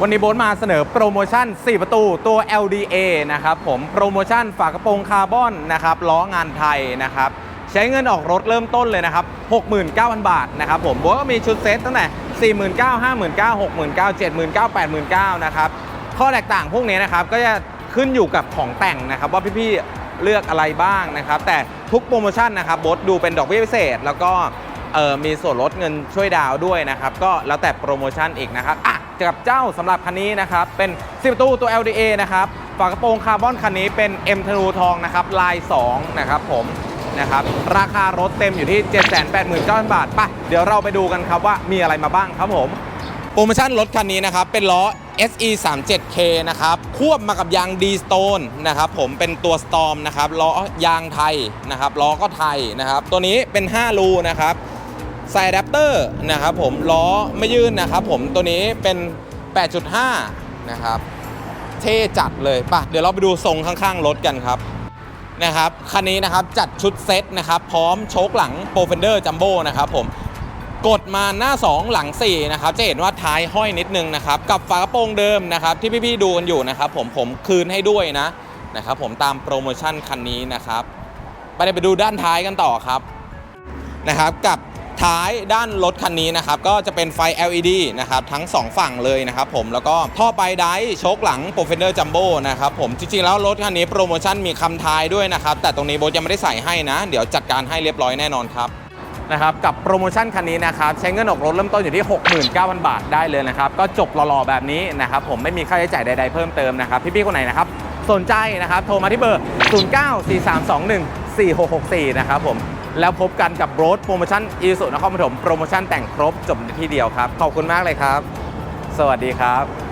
วันนี้โบ๊ทมาเสนอโปรโมชั่น 4 ประตูตัว LDA นะครับผมโปรโมชั่นฝากระโปรงคาร์บอนนะครับล้องานไทยนะครับใช้เงินออกรถเริ่มต้นเลยนะครับ 69,000 บาทนะครับผมโบ๊ทก็มีชุดเซ็ตตั้งแต่ 49,000 59,000 69,000 80,000 89,000นะครับข้อแตกต่างพวกนี้นะครับก็จะขึ้นอยู่กับของแต่งนะครับว่าพี่ๆเลือกอะไรบ้างนะครับ แต่ทุกโปรโมชั่นนะครับโบ๊ทดูเป็นดอกเบี้ยพิเศษ แล้วก็มีส่วนลดเงินช่วยดาวด้วยนะครับ ก็แล้วแต่โปรโมชั่นอีกนะครับอะ กับเจ้าสำหรับคันนี้นะครับ เป็น10ประตูตัว LDA นะครับฝากระโปรงคาร์บอนคันนี้เป็น M ธนูทองนะครับลาย 2 นะครับผมนะครับราคารถเต็มอยู่ที่ 789,000 บาทไปะเดี๋ยวเราไปดูกันครับว่ามีอะไรมาบ้างครับผมโปรโมชั่นรถคันนี้นะครับเป็นล้อ SE 3 7 K นะครับควบมากับยาง D Stone นะครับผมเป็นตัว Storm นะครับล้อยางไทยนะครับล้อก็ไทยนะครับตัวนี้เป็น 5 รูนะครับ ส่อะแดปเตอร์นะครับผมล้อไม่ยื่นนะครับผมตัวนี้เป็น 8.5 นะครับเท่จัดเลยปะเดี๋ยวเราไปดูทรงข้างๆรถกันครับนะครับคันนี้นะครับจัดชุดเซ็ตนะครับพร้อมโชคหลัง p r o f e n d e r Jumbo นะครับผมกดมาหน้า 2 หลัง 4 นะครับ จะเห็นว่าท้ายห้อยนิดนึงนะครับ กับฝากระโปรงเดิมนะครับ ที่พี่ๆดูกันอยู่นะครับ ผมผมคืนให้ด้วยนะนะครับผมตามโปรโมชั่นคันนี้นะครับ ไปไปดูด้านท้ายกันต่อครับนะครับ กับ ท้ายด้านรถคันนี้นะครับก็จะเป็นไฟ LED นะครับทั้ง 2 ฝั่งเลยนะครับผมแล้วก็ท่อไปไดโชคหลัง p r o f e n d e r Jumbo นะครับผมจริงๆแล้วรถคันนี้โปรโมชั่นมีคำท้ายด้วยนะครับแต่ตรงนี้โบยังไม่ได้ใส่ให้นะ เดี๋ยวจัดการให้เรียบร้อยแน่นอนครับนะครับกับโปรโมชั่นคันนี้นะครับใช้เงินออกรถเริ่มต้นอยู่ที่ 69,000 บาทได้เลยนะครับก็จบหล่อๆแบบนี้นะครับผมไม่มีค่าใช้จ่ายใดๆเพิ่มเติมนะครับพี่ๆคนไหนนะครับสนใจนะครับโทรมาที่เบอร์ 0943214664 นะครับผม แล้วพบกันกับโรดโปรโมชั่นอีสุนครปฐมโปรโมชั่นแต่งครบจบในที่เดียวครับ ขอบคุณมากเลยครับ สวัสดีครับ